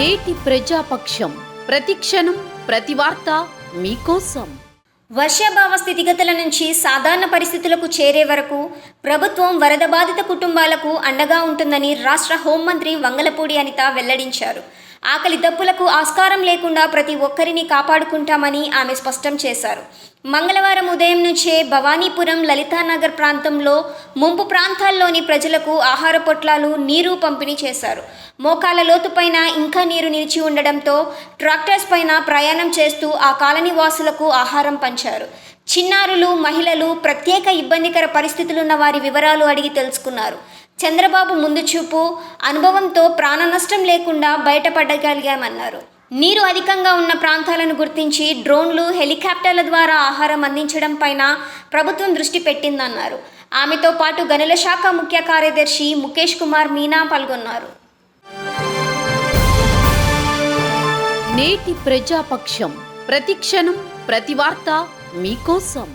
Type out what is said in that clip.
నేటి ప్రజాపక్షం. ప్రతిక్షణం ప్రతి వార్త మీకోసం. వర్షాభావ స్థితిగతుల నుంచి సాధారణ పరిస్థితులకు చేరే వరకు ప్రభుత్వం వరద బాధిత కుటుంబాలకు అండగా ఉంటుందని రాష్ట్ర హోంమంత్రి వంగలపూడి అనిత వెల్లడించారు. ఆకలి దప్పులకు ఆస్కారం లేకుండా ప్రతి ఒక్కరిని కాపాడుకుంటామని ఆమె స్పష్టం చేశారు. మంగళవారం ఉదయం నుంచే భవానీపురం లలితానగర్ ప్రాంతంలో ముంపు ప్రాంతాల్లోని ప్రజలకు ఆహార పొట్లాలు నీరు పంపిణీ చేశారు. మోకాల లోతుపైన ఇంకా నీరు నిలిచి ఉండడంతో ట్రాక్టర్స్ పైన ప్రయాణం చేస్తూ ఆ కాలనీ వాసులకు ఆహారం పంచారు. చిన్నారులు మహిళలు ప్రత్యేక ఇబ్బందికర పరిస్థితులున్న వారి వివరాలు అడిగి తెలుసుకున్నారు. చంద్రబాబు ముందు చూపు అనుభవంతో ప్రాణ నష్టం లేకుండా బయటపడగలిగామన్నారు. నీరు అధికంగా ఉన్న ప్రాంతాలను గుర్తించి డ్రోన్లు హెలికాప్టర్ల ద్వారా ఆహారం అందించడం పైన ప్రభుత్వం దృష్టి పెట్టిందన్నారు. ఆమెతో పాటు గనుల శాఖ ముఖ్య కార్యదర్శి ముఖేష్ కుమార్ మీనా పాల్గొన్నారు. నేటి ప్రజాపక్షం. ప్రతిక్షణం ప్రతి వార్త మీకోసం